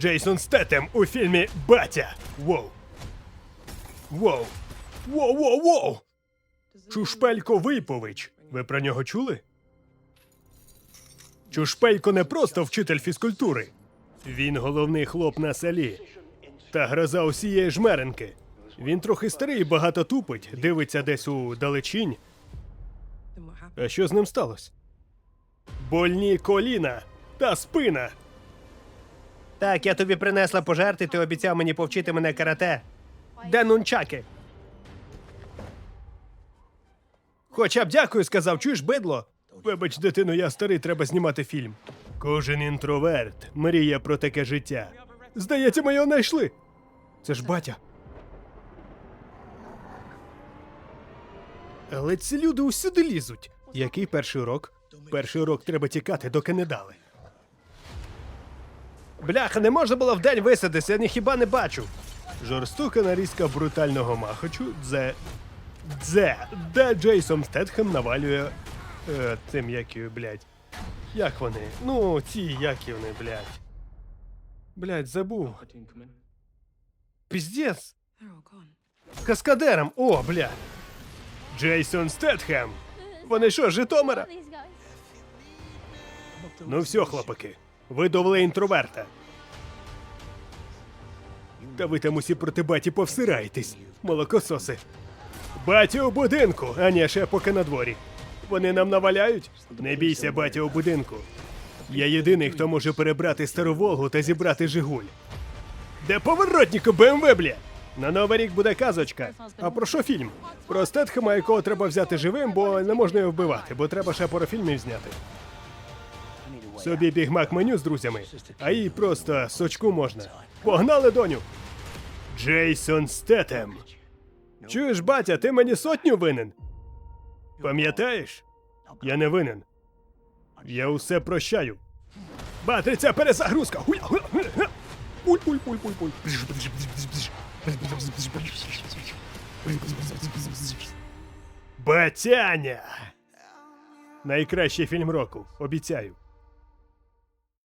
Джейсон Стетем у фільмі Батя. Воу. Воу. Воу, воу, воу. Чушпелько Випович. Ви про нього чули? Чушпелько не просто вчитель фізкультури. Він головний хлоп на селі. Та гроза усієї жмеренки. Він трохи старий, багато тупить, дивиться десь у далечінь. А що з ним сталося? Больні коліна та спина. Так, я тобі принесла пожерти, ти обіцяв мені повчити мене карате. Де нунчаки? Хоча б дякую, сказав, чуєш бидло? Вибач, дитино, я старий, треба знімати фільм. Кожен інтроверт мріє про таке життя. Здається, ми його знайшли. Це ж батя. Але ці люди усюди лізуть. Який перший урок? Перший урок треба тікати, доки не дали. Бляха, не можна було вдень висадитися, я ні хіба не бачу. Жорстока нарізка брутального махачу Дзе. Дзе, де Джейсон Стетхем навалює е, цим якію, блядь. Як вони? Ну, ці які вони, блядь. Блядь, забув. Піздец. Каскадером. О, блядь. Джейсон Стетхем. Вони що, з Житомира? Ну все, хлопаки, ви довели інтроверта. Та ви там усі проти баті повсираєтесь, молокососи. Батя у будинку, а ні, ще поки на дворі. Вони нам наваляють? Не бійся, батя у будинку. Я єдиний, хто може перебрати стару Волгу та зібрати Жигуль. Де поворотнику БМВ, бля? На новий рік буде казочка. А про що фільм? Про Стетхема, якого треба взяти живим, бо не можна його вбивати, бо треба ще пару фільмів зняти. Собі бігмак меню з друзями, а їй просто сочку можна. Погнали, доню! Джейсон Стетем. Чуєш, батя, ти мені сотню винен? Пам'ятаєш? Я не винен. Я усе прощаю. Матриця перезагрузка! Батяня! Найкращий фільм року, обіцяю.